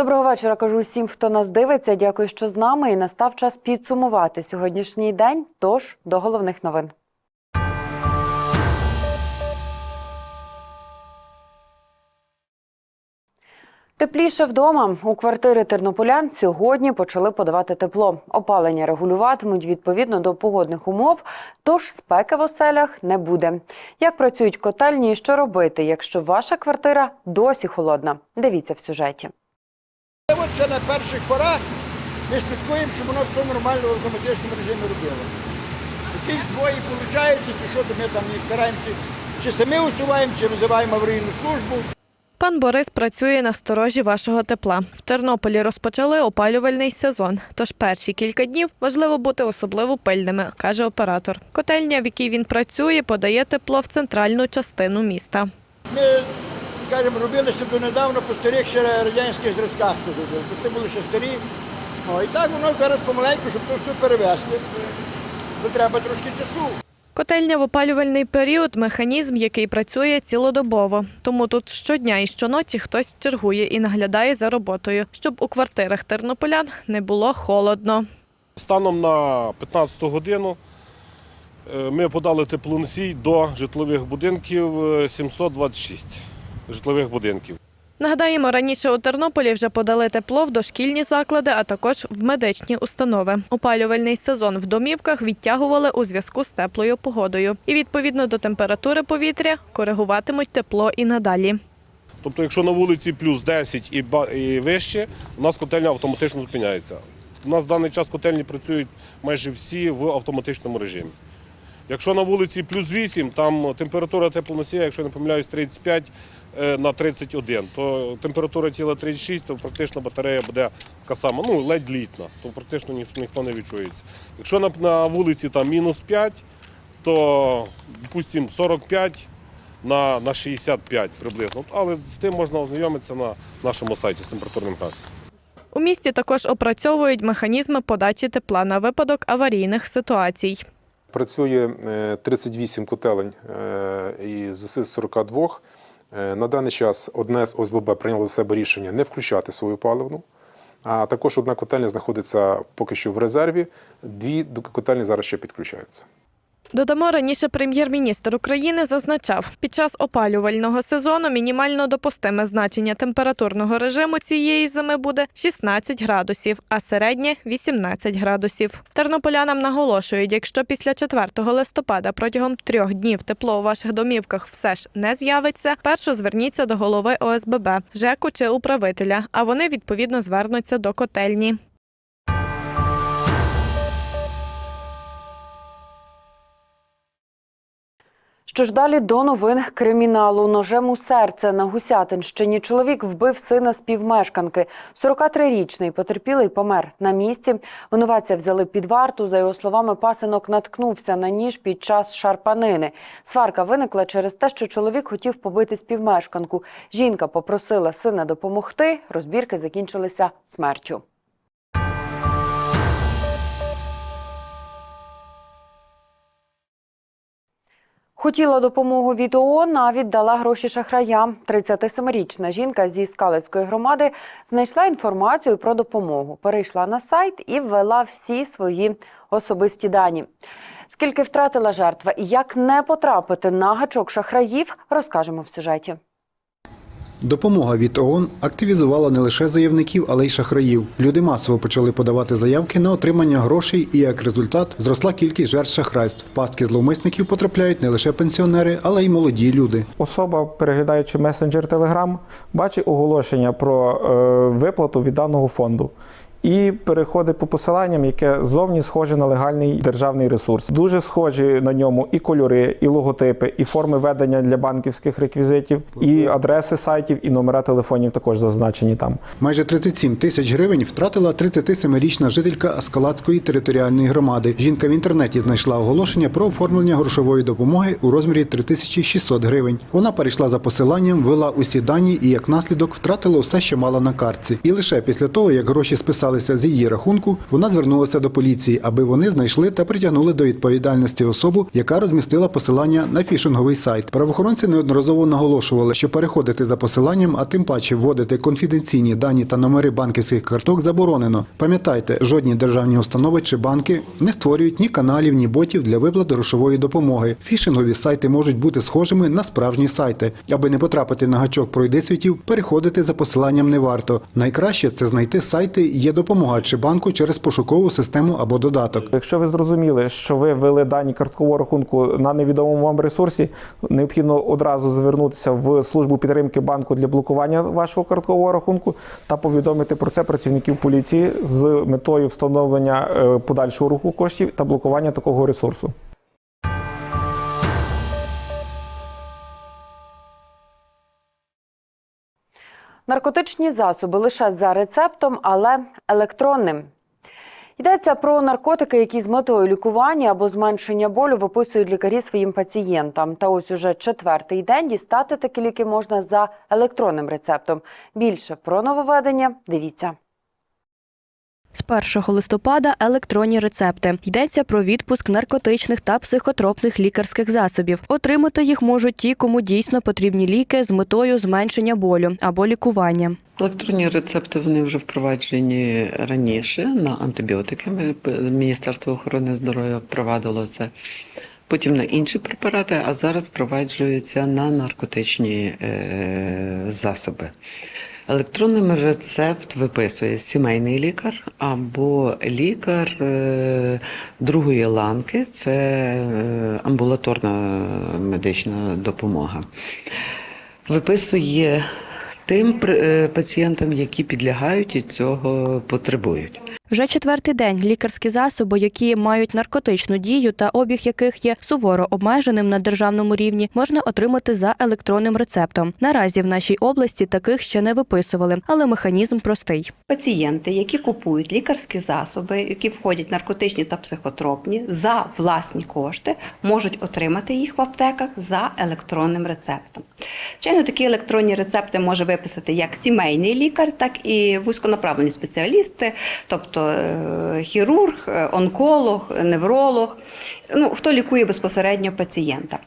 Доброго вечора. Кажу усім, хто нас дивиться. Дякую, що з нами. І настав час підсумувати сьогоднішній день. Тож до головних новин. Тепліше вдома у квартири тернополян сьогодні почали подавати тепло. Опалення регулюватимуть відповідно до погодних умов, тож спеки в оселях не буде. Як працюють котельні і що робити, якщо ваша квартира досі холодна? Дивіться в сюжеті. От ще на перших порах ми слідкуємо, щоб воно все нормально в автоматичному режимі робило. Якісь збої получаються, чи що, то ми там їх стараємося, чи самі усуваємо, чи визиваємо аварійну службу. Пан Борис працює на сторожі вашого тепла. В Тернополі розпочали опалювальний сезон. Тож перші кілька днів важливо бути особливо пильними, каже оператор. Котельня, в якій він працює, подає тепло в центральну частину міста. Ми, скажімо, робили ще донедавна по старих ще радянських зразках. тут робили. Тут Це були ще старі. О, і так воно зараз помаленьку, щоб то все перевести. То треба трошки часу. Котельня в опалювальний період механізм, який працює цілодобово. Тому тут щодня і щоночі хтось чергує і наглядає за роботою, щоб у квартирах тернополян не було холодно. Станом на 15 годину е, ми подали теплоносій до житлових будинків е, 726 житлових будинків. Нагадаємо, раніше у Тернополі вже подали тепло в дошкільні заклади, а також в медичні установи. Опалювальний сезон в домівках відтягували у зв'язку з теплою погодою. І відповідно до температури повітря коригуватимуть тепло і надалі. Тобто, якщо на вулиці плюс 10 і, вище, у нас котельня автоматично зупиняється. У нас в даний час котельні працюють майже всі в автоматичному режимі. Якщо на вулиці плюс 8, там температура теплоносія, якщо не помиляюсь, 35 е, на 31, то температура тіла 36, то практично батарея буде така сама, ну ледь літна, то практично ні- ніхто не відчується. Якщо на, на вулиці там мінус 5, то, допустимо, 45 на, на 65 приблизно. Але з тим можна ознайомитися на нашому сайті з температурним графіком. У місті також опрацьовують механізми подачі тепла на випадок аварійних ситуацій. Працює е, 38 котелень е, із 42. Е, На даний час одне з ОСББ прийняло за себе рішення не включати свою паливну. А також одна котельня знаходиться поки що в резерві. Дві котельні зараз ще підключаються. Додамо, раніше прем'єр-міністр України зазначав, під час опалювального сезону мінімально допустиме значення температурного режиму цієї зими буде 16 градусів, а середнє 18 градусів. Тернополянам наголошують, якщо після 4 листопада протягом трьох днів тепло у ваших домівках все ж не з'явиться, першу зверніться до голови ОСББ, ЖЕКу чи управителя, а вони відповідно звернуться до котельні. Що ж далі до новин криміналу ножем у серце на Гусятинщині чоловік вбив сина співмешканки. 43-річний потерпілий помер на місці. Винуватця взяли під варту. За його словами, пасинок наткнувся на ніж під час шарпанини. Сварка виникла через те, що чоловік хотів побити співмешканку. Жінка попросила сина допомогти. Розбірки закінчилися смертю. Хотіла допомогу від ООН, а віддала гроші шахраям. 37-річна жінка зі Скалицької громади знайшла інформацію про допомогу. Перейшла на сайт і ввела всі свої особисті дані. Скільки втратила жертва і як не потрапити на гачок шахраїв, розкажемо в сюжеті. Допомога від ООН активізувала не лише заявників, але й шахраїв. Люди масово почали подавати заявки на отримання грошей, і як результат зросла кількість жертв шахрайств. Пастки зловмисників потрапляють не лише пенсіонери, але й молоді люди. Особа, переглядаючи месенджер Телеграм, бачить оголошення про е, виплату від даного фонду. І переходить по посиланням, яке зовні схоже на легальний державний ресурс. Дуже схожі на ньому і кольори, і логотипи, і форми ведення для банківських реквізитів, і адреси сайтів, і номера телефонів також зазначені там. Майже 37 тисяч гривень втратила 37-річна жителька Аскалацької територіальної громади. Жінка в інтернеті знайшла оголошення про оформлення грошової допомоги у розмірі 3600 гривень. Вона перейшла за посиланням, ввела усі дані і як наслідок втратила усе, що мала на картці. І лише після того, як гроші списали скористалися з її рахунку, вона звернулася до поліції, аби вони знайшли та притягнули до відповідальності особу, яка розмістила посилання на фішинговий сайт. Правоохоронці неодноразово наголошували, що переходити за посиланням, а тим паче вводити конфіденційні дані та номери банківських карток заборонено. Пам'ятайте, жодні державні установи чи банки не створюють ні каналів, ні ботів для виплат грошової допомоги. Фішингові сайти можуть бути схожими на справжні сайти. Аби не потрапити на гачок пройдисвітів, переходити за посиланням не варто. Найкраще це знайти сайти є допомога чи банку через пошукову систему або додаток. Якщо ви зрозуміли, що ви ввели дані карткового рахунку на невідомому вам ресурсі, необхідно одразу звернутися в службу підтримки банку для блокування вашого карткового рахунку та повідомити про це працівників поліції з метою встановлення е, подальшого руху коштів та блокування такого ресурсу. Наркотичні засоби лише за рецептом, але електронним. Йдеться про наркотики, які з метою лікування або зменшення болю виписують лікарі своїм пацієнтам. Та ось уже четвертий день дістати такі ліки можна за електронним рецептом. Більше про нововведення дивіться. З 1 листопада електронні рецепти. Йдеться про відпуск наркотичних та психотропних лікарських засобів. Отримати їх можуть ті, кому дійсно потрібні ліки з метою зменшення болю або лікування. Електронні рецепти вони вже впроваджені раніше на антибіотики. Міністерство охорони здоров'я впровадило це. Потім на інші препарати, а зараз впроваджується на наркотичні е, засоби. Електронним рецепт виписує сімейний лікар або лікар е, другої ланки, це е, амбулаторна медична допомога. Виписує тим е, пацієнтам, які підлягають і цього потребують. Вже четвертий день лікарські засоби, які мають наркотичну дію та обіг яких є суворо обмеженим на державному рівні, можна отримати за електронним рецептом. Наразі в нашій області таких ще не виписували, але механізм простий. Пацієнти, які купують лікарські засоби, які входять наркотичні та психотропні, за власні кошти можуть отримати їх в аптеках за електронним рецептом. Звичайно, такі електронні рецепти може виписати як сімейний лікар, так і вузьконаправлені спеціалісти, тобто е, хірург, е, онколог, невролог, ну, хто лікує безпосередньо пацієнта.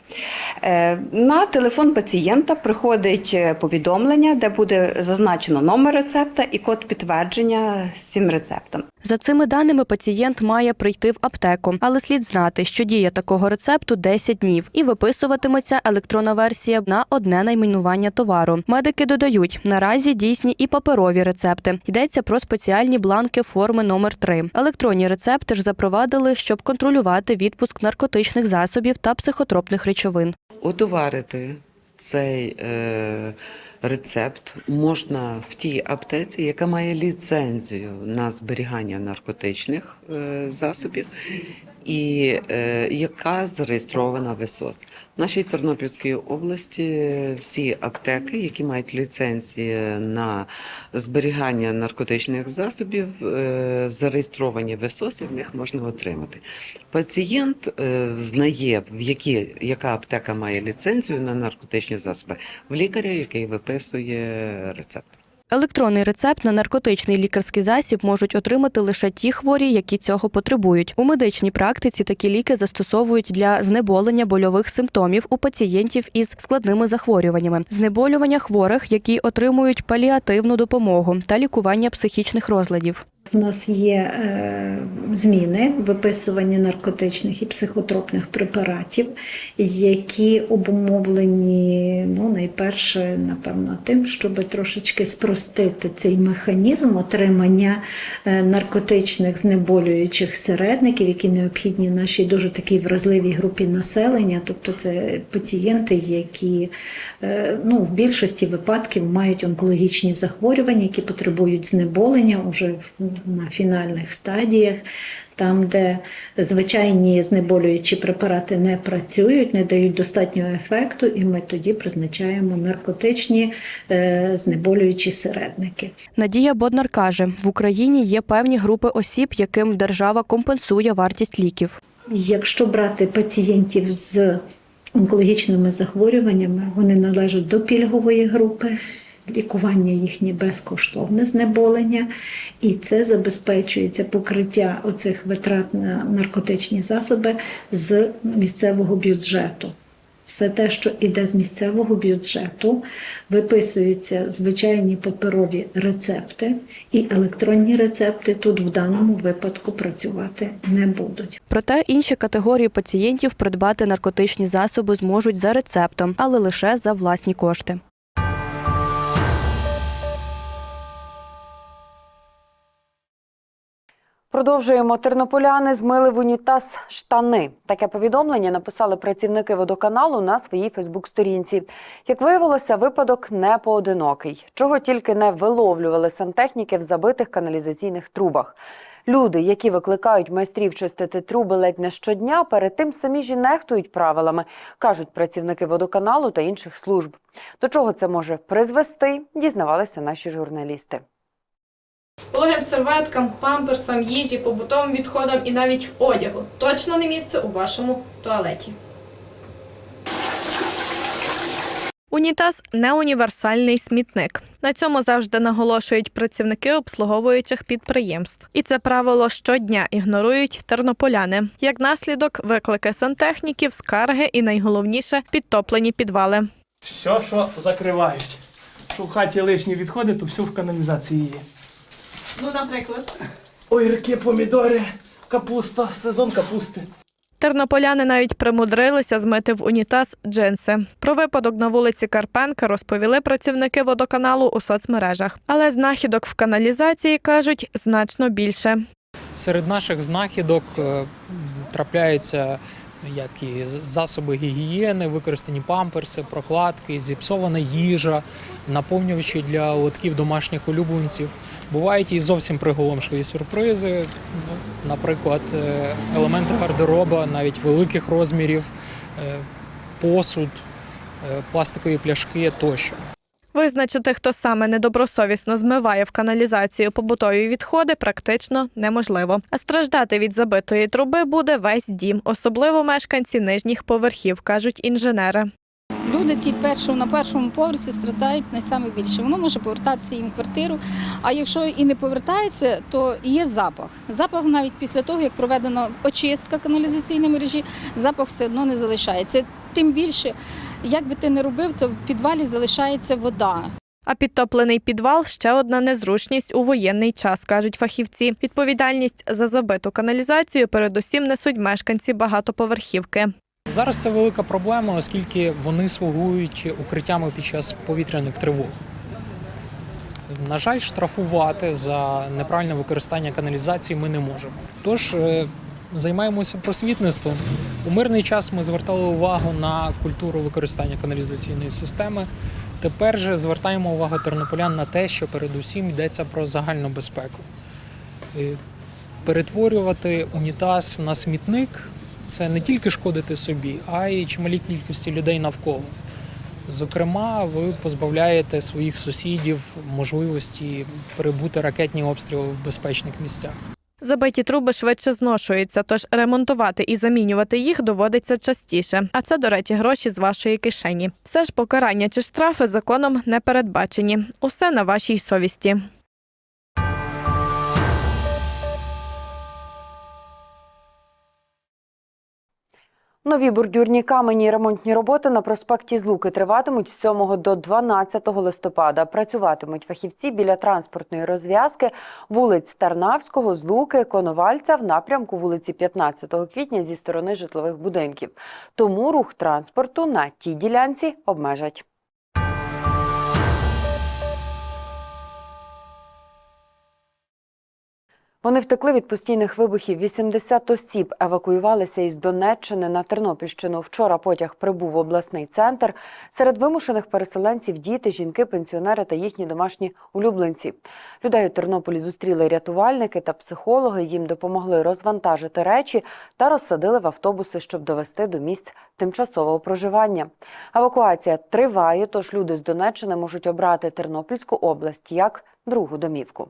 Е, На телефон пацієнта приходить повідомлення, де буде зазначено номер рецепта і код підтвердження з цим рецептом. За цими даними пацієнт має прийти в аптеку, але слід знати, що дія такого рецепту 10 днів і виписуватиметься електронна версія на одне найменування товару. Медики додають, наразі дійсні і паперові рецепти. Йдеться про спеціальні бланки форми номер 3 Електронні рецепти ж запровадили, щоб контролювати відпуск наркотичних засобів та психотропних речовин. Отоварити цей е, рецепт можна в тій аптеці, яка має ліцензію на зберігання наркотичних е, засобів. І е, яка зареєстрована в. В нашій Тернопільській області всі аптеки, які мають ліцензії на зберігання наркотичних засобів, е, зареєстровані в і в них можна отримати. Пацієнт е, знає, в які, яка аптека має ліцензію на наркотичні засоби, в лікаря, який виписує рецепт. Електронний рецепт на наркотичний лікарський засіб можуть отримати лише ті хворі, які цього потребують. У медичній практиці такі ліки застосовують для знеболення больових симптомів у пацієнтів із складними захворюваннями, знеболювання хворих, які отримують паліативну допомогу та лікування психічних розладів. У нас є е, зміни в виписуванні наркотичних і психотропних препаратів, які обумовлені ну, найперше, напевно, тим, щоб трошечки спростити цей механізм отримання е, наркотичних знеболюючих середників, які необхідні нашій дуже такій вразливій групі населення, тобто це пацієнти, які е, ну, в більшості випадків мають онкологічні захворювання, які потребують знеболення уже на фінальних стадіях. Там, де звичайні знеболюючі препарати не працюють, не дають достатнього ефекту, і ми тоді призначаємо наркотичні е, знеболюючі середники. Надія Боднар каже, в Україні є певні групи осіб, яким держава компенсує вартість ліків. Якщо брати пацієнтів з онкологічними захворюваннями, вони належать до пільгової групи. Лікування їхнє безкоштовне знеболення, і це забезпечується покриття оцих витрат на наркотичні засоби з місцевого бюджету. Все те, що йде з місцевого бюджету, виписуються звичайні паперові рецепти, і електронні рецепти тут в даному випадку працювати не будуть. Проте інші категорії пацієнтів придбати наркотичні засоби зможуть за рецептом, але лише за власні кошти. Продовжуємо. Тернополяни змили в унітаз штани. Таке повідомлення написали працівники водоканалу на своїй Фейсбук-сторінці. Як виявилося, випадок не поодинокий. Чого тільки не виловлювали сантехніки в забитих каналізаційних трубах. Люди, які викликають майстрів чистити труби ледь не щодня, перед тим самі ж нехтують правилами, кажуть працівники водоканалу та інших служб. До чого це може призвести, дізнавалися наші журналісти. Пологим серветкам, памперсам, їжі, побутовим відходам і навіть одягу. Точно не місце у вашому туалеті. Унітаз не універсальний смітник. На цьому завжди наголошують працівники обслуговуючих підприємств. І це правило щодня ігнорують тернополяни. Як наслідок, виклики сантехніків, скарги і найголовніше підтоплені підвали. Все, що закривають. Що в хаті лишні відходи, то все в каналізації є. Ну, наприклад. Огірки, помідори, капуста, сезон капусти. Тернополяни навіть примудрилися змити в унітаз джинси. Про випадок на вулиці Карпенка розповіли працівники водоканалу у соцмережах. Але знахідок в каналізації кажуть значно більше. Серед наших знахідок е, трапляються як і засоби гігієни, використані памперси, прокладки, зіпсована їжа, наповнювачі для лотків домашніх улюбленців. Бувають і зовсім приголомшливі сюрпризи, ну, наприклад, е, елементи гардероба, навіть великих розмірів, е, посуд, е, пластикові пляшки тощо. Визначити, хто саме недобросовісно змиває в каналізацію побутові відходи, практично неможливо. А страждати від забитої труби буде весь дім, особливо мешканці нижніх поверхів, кажуть інженери. Люди ті першого на першому поверсі страдають найсаме більше. Воно може повертатися їм в квартиру. А якщо і не повертається, то є запах. Запах навіть після того, як проведена очистка каналізаційної мережі, запах все одно не залишається. Тим більше, як би ти не робив, то в підвалі залишається вода. А підтоплений підвал ще одна незручність у воєнний час, кажуть фахівці. Відповідальність за забиту каналізацію передусім несуть мешканці багатоповерхівки. Зараз це велика проблема, оскільки вони слугують укриттями під час повітряних тривог. На жаль, штрафувати за неправильне використання каналізації ми не можемо. Тож е, займаємося просвітництвом. У мирний час ми звертали увагу на культуру використання каналізаційної системи. Тепер же звертаємо увагу тернополян на те, що передусім йдеться про загальну безпеку. Е, Перетворювати унітаз на смітник це не тільки шкодити собі, а й чималій кількості людей навколо. Зокрема, ви позбавляєте своїх сусідів можливості перебути ракетні обстріли в безпечних місцях. Забиті труби швидше зношуються, тож ремонтувати і замінювати їх доводиться частіше. А це, до речі, гроші з вашої кишені. Все ж покарання чи штрафи законом не передбачені. Усе на вашій совісті. Нові бордюрні камені і ремонтні роботи на проспекті Злуки триватимуть з 7 до 12 листопада. Працюватимуть фахівці біля транспортної розв'язки вулиць Тарнавського, Злуки, Коновальця в напрямку вулиці 15 квітня зі сторони житлових будинків. Тому рух транспорту на тій ділянці обмежать. Вони втекли від постійних вибухів. 80 осіб евакуювалися із Донеччини на Тернопільщину. Вчора потяг прибув в обласний центр. Серед вимушених переселенців діти, жінки, пенсіонери та їхні домашні улюбленці. Людей у Тернополі зустріли рятувальники та психологи. Їм допомогли розвантажити речі та розсадили в автобуси, щоб довести до місць тимчасового проживання. Евакуація триває, тож люди з Донеччини можуть обрати Тернопільську область як другу домівку.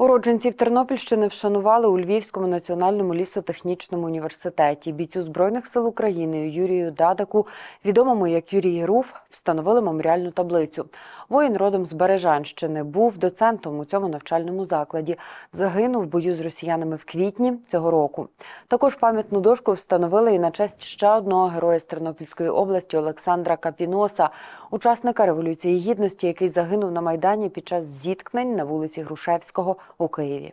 Уродженців Тернопільщини вшанували у Львівському національному лісотехнічному університеті. Бійцю Збройних сил України Юрію Дадаку, відомому як Юрій Руф, встановили меморіальну таблицю. Воїн родом з Бережанщини був доцентом у цьому навчальному закладі. Загинув в бою з росіянами в квітні цього року. Також пам'ятну дошку встановили і на честь ще одного героя з Тернопільської області Олександра Капіноса, учасника революції гідності, який загинув на майдані під час зіткнень на вулиці Грушевського у Києві.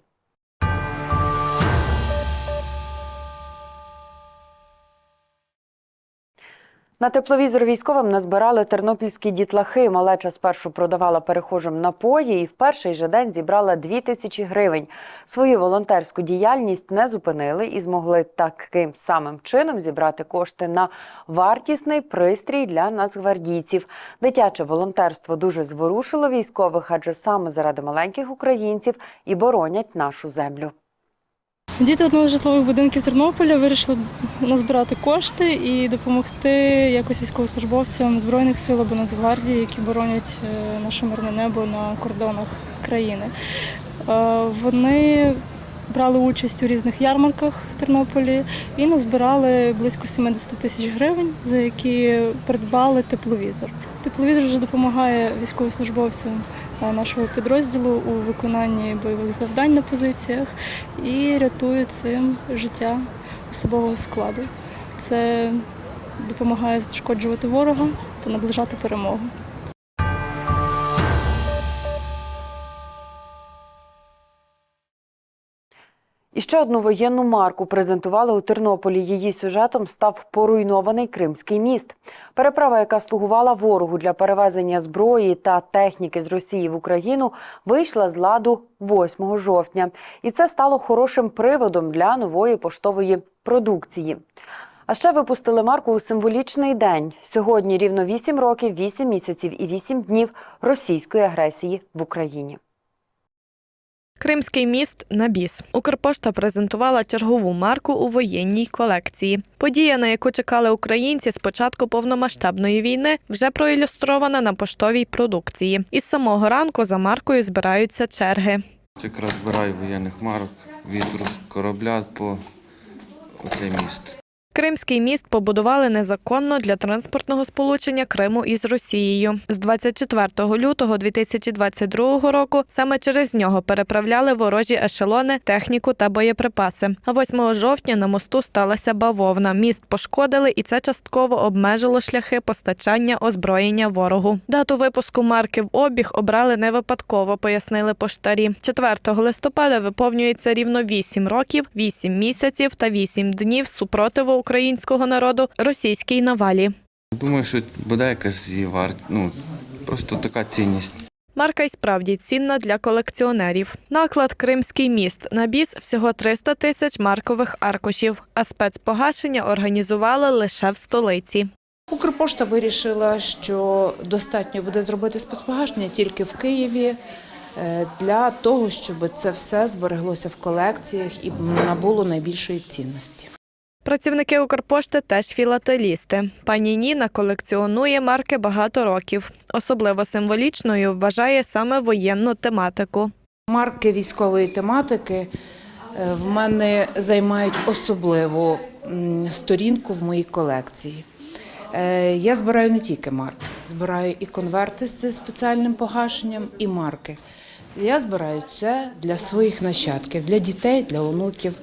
На тепловізор військовим назбирали тернопільські дітлахи. Малеча спершу продавала перехожим напої і в перший же день зібрала 2 тисячі гривень. Свою волонтерську діяльність не зупинили і змогли таким самим чином зібрати кошти на вартісний пристрій для нацгвардійців. Дитяче волонтерство дуже зворушило військових, адже саме заради маленьких українців і боронять нашу землю. Діти одного з житлових будинків Тернополя вирішили назбирати кошти і допомогти якось військовослужбовцям Збройних сил або Нацгвардії, які боронять е, наше мирне небо на кордонах країни. Е, Вони брали участь у різних ярмарках в Тернополі і назбирали близько 70 тисяч гривень, за які придбали тепловізор. Тепловізор вже допомагає військовослужбовцям е, нашого підрозділу у виконанні бойових завдань на позиціях і рятує цим життя особового складу. Це допомагає знешкоджувати ворога та наближати перемогу. І ще одну воєнну марку презентували у Тернополі. Її сюжетом став поруйнований Кримський міст. Переправа, яка слугувала ворогу для перевезення зброї та техніки з Росії в Україну, вийшла з ладу 8 жовтня. І це стало хорошим приводом для нової поштової продукції. А ще випустили марку у символічний день. Сьогодні рівно 8 років, 8 місяців і 8 днів російської агресії в Україні. Кримський міст на біс. Укрпошта презентувала чергову марку у воєнній колекції. Подія, на яку чекали українці з початку повномасштабної війни, вже проілюстрована на поштовій продукції. Із самого ранку за маркою збираються черги. Якраз збираю воєнних марок від корабля по оцей міст. Кримський міст побудували незаконно для транспортного сполучення Криму із Росією. З 24 лютого 2022 року саме через нього переправляли ворожі ешелони, техніку та боєприпаси. А 8 жовтня на мосту сталася бавовна. Міст пошкодили, і це частково обмежило шляхи постачання озброєння ворогу. Дату випуску марки в обіг обрали не випадково, пояснили поштарі. 4 листопада виповнюється рівно 8 років, 8 місяців та 8 днів супротиву українського народу російській навалі. Думаю, що буде якась її варт, ну просто така цінність. Марка й справді цінна для колекціонерів. Наклад Кримський міст на біс всього 300 тисяч маркових аркушів, а спецпогашення організували лише в столиці. Укрпошта вирішила, що достатньо буде зробити спецпогашення тільки в Києві е, для того, щоб це все збереглося в колекціях і набуло найбільшої цінності. Працівники Укрпошти теж філателісти. Пані Ніна колекціонує марки багато років. Особливо символічною вважає саме воєнну тематику. Марки військової тематики е, в мене займають особливу сторінку в моїй колекції. Е, Я збираю не тільки марки, збираю і конверти з спеціальним погашенням, і марки. Я збираю це для своїх нащадків, для дітей, для онуків.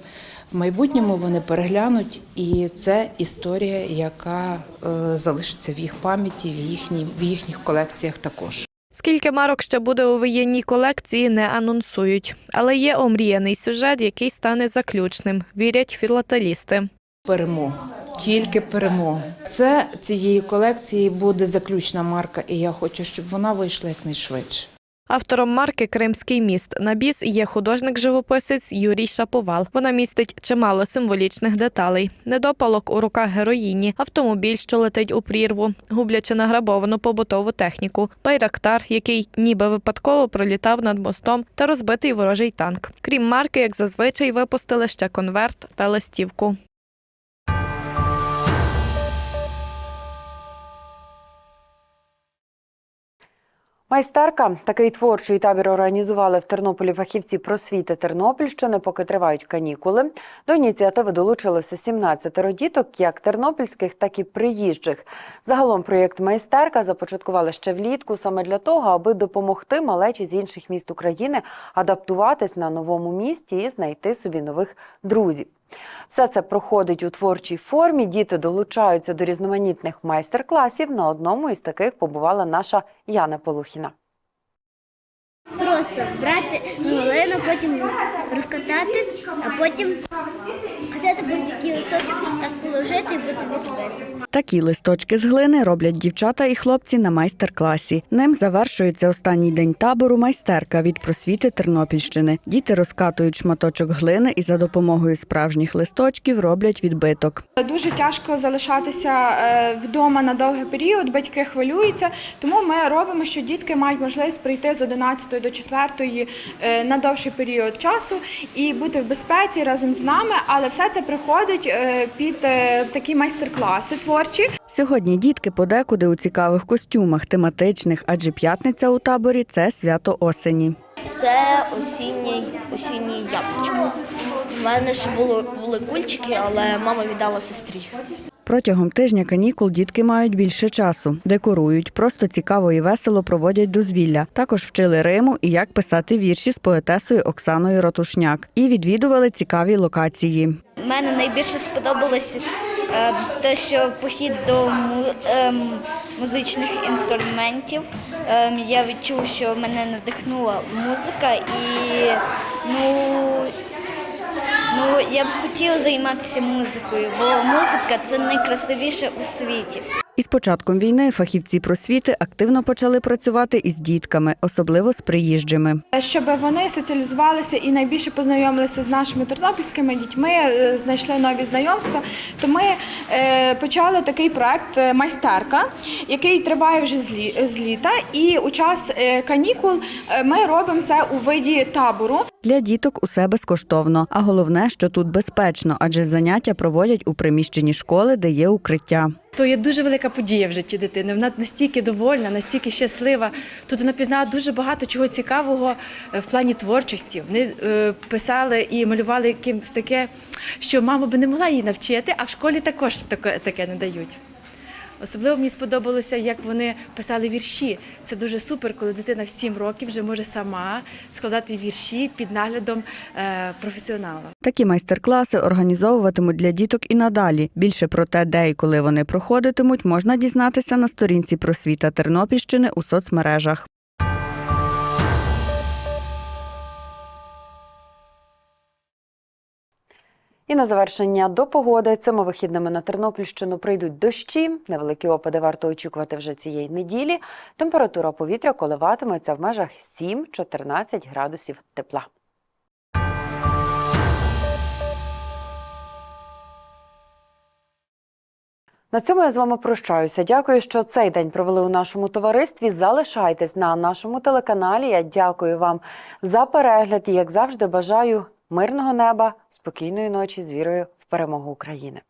В майбутньому вони переглянуть, і це історія, яка е, залишиться в їх пам'яті, в, їхній, в їхніх колекціях також. Скільки марок ще буде у воєнній колекції, не анонсують. Але є омріяний сюжет, який стане заключним, вірять філателісти. Перемогу. Тільки перемогу. Це цієї колекції буде заключна марка, і я хочу, щоб вона вийшла якнайшвидше. Автором марки Кримський міст на біс є художник-живописець Юрій Шаповал. Вона містить чимало символічних деталей: недопалок у руках героїні, автомобіль, що летить у прірву, гублячи награбовану побутову техніку, байрактар, який ніби випадково пролітав над мостом, та розбитий ворожий танк. Крім марки, як зазвичай, випустили ще конверт та листівку. Майстерка такий творчий табір організували в Тернополі фахівці просвіти Тернопільщини, поки тривають канікули. До ініціативи долучилося 17 діток, як тернопільських, так і приїжджих. Загалом проєкт майстерка започаткували ще влітку саме для того, аби допомогти малечі з інших міст України адаптуватись на новому місті і знайти собі нових друзів. Все це проходить у творчій формі. Діти долучаються до різноманітних майстер-класів. На одному із таких побувала наша Яна Полухіна. Просто брати глину, потім розкатати, а потім взяти будь-який листочок, так положити і бути відбиток. Такі листочки з глини роблять дівчата і хлопці на майстер-класі. Ним завершується останній день табору майстерка від просвіти Тернопільщини. Діти розкатують шматочок глини і за допомогою справжніх листочків роблять відбиток. Дуже тяжко залишатися е, вдома на довгий період, батьки хвилюються, тому ми робимо, що дітки мають можливість прийти з 11 до 4 е, на довший період часу і бути в безпеці разом з нами, але все це приходить е, під е, такі майстер-класи творчі. Сьогодні дітки подекуди у цікавих костюмах, тематичних, адже п'ятниця у таборі це свято осені. Це осінній, осінній яблучко. У мене ще було, були кульчики, але мама віддала сестрі. Протягом тижня канікул дітки мають більше часу, декорують, просто цікаво і весело проводять дозвілля. Також вчили Риму і як писати вірші з поетесою Оксаною Ратушняк і відвідували цікаві локації. Мене найбільше сподобалось е, те, що похід до ем, музичних інструментів. Ем, Я відчув, що мене надихнула музика і ну, ну, я б хотіла займатися музикою, бо музика це найкрасивіше у світі. Із початком війни фахівці просвіти активно почали працювати із дітками, особливо з приїжджими. Щоб вони соціалізувалися і найбільше познайомилися з нашими тернопільськими дітьми, е, знайшли нові знайомства, то ми е, почали такий проект е, майстерка, який триває вже з літа. І у час канікул ми робимо це у виді табору. Для діток усе безкоштовно, а головне, що тут безпечно, адже заняття проводять у приміщенні школи, де є укриття. То є дуже велика подія в житті дитини. Вона настільки довольна, настільки щаслива. Тут вона пізнала дуже багато чого цікавого е, в плані творчості. Вони е, писали і малювали якимось таке, що мама би не могла її навчити, а в школі також таке не дають. Особливо мені сподобалося, як вони писали вірші. Це дуже супер, коли дитина в 7 років вже може сама складати вірші під наглядом е, професіонала. Такі майстер-класи організовуватимуть для діток і надалі. Більше про те, де і коли вони проходитимуть, можна дізнатися на сторінці просвіта Тернопільщини у соцмережах. І на завершення до погоди цими вихідними на Тернопільщину прийдуть дощі. Невеликі опади варто очікувати вже цієї неділі. Температура повітря коливатиметься в межах 7-14 градусів тепла. На цьому я з вами прощаюся. Дякую, що цей день провели у нашому товаристві. Залишайтесь на нашому телеканалі. Я дякую вам за перегляд і, як завжди, бажаю мирного неба, спокійної ночі з вірою в перемогу України.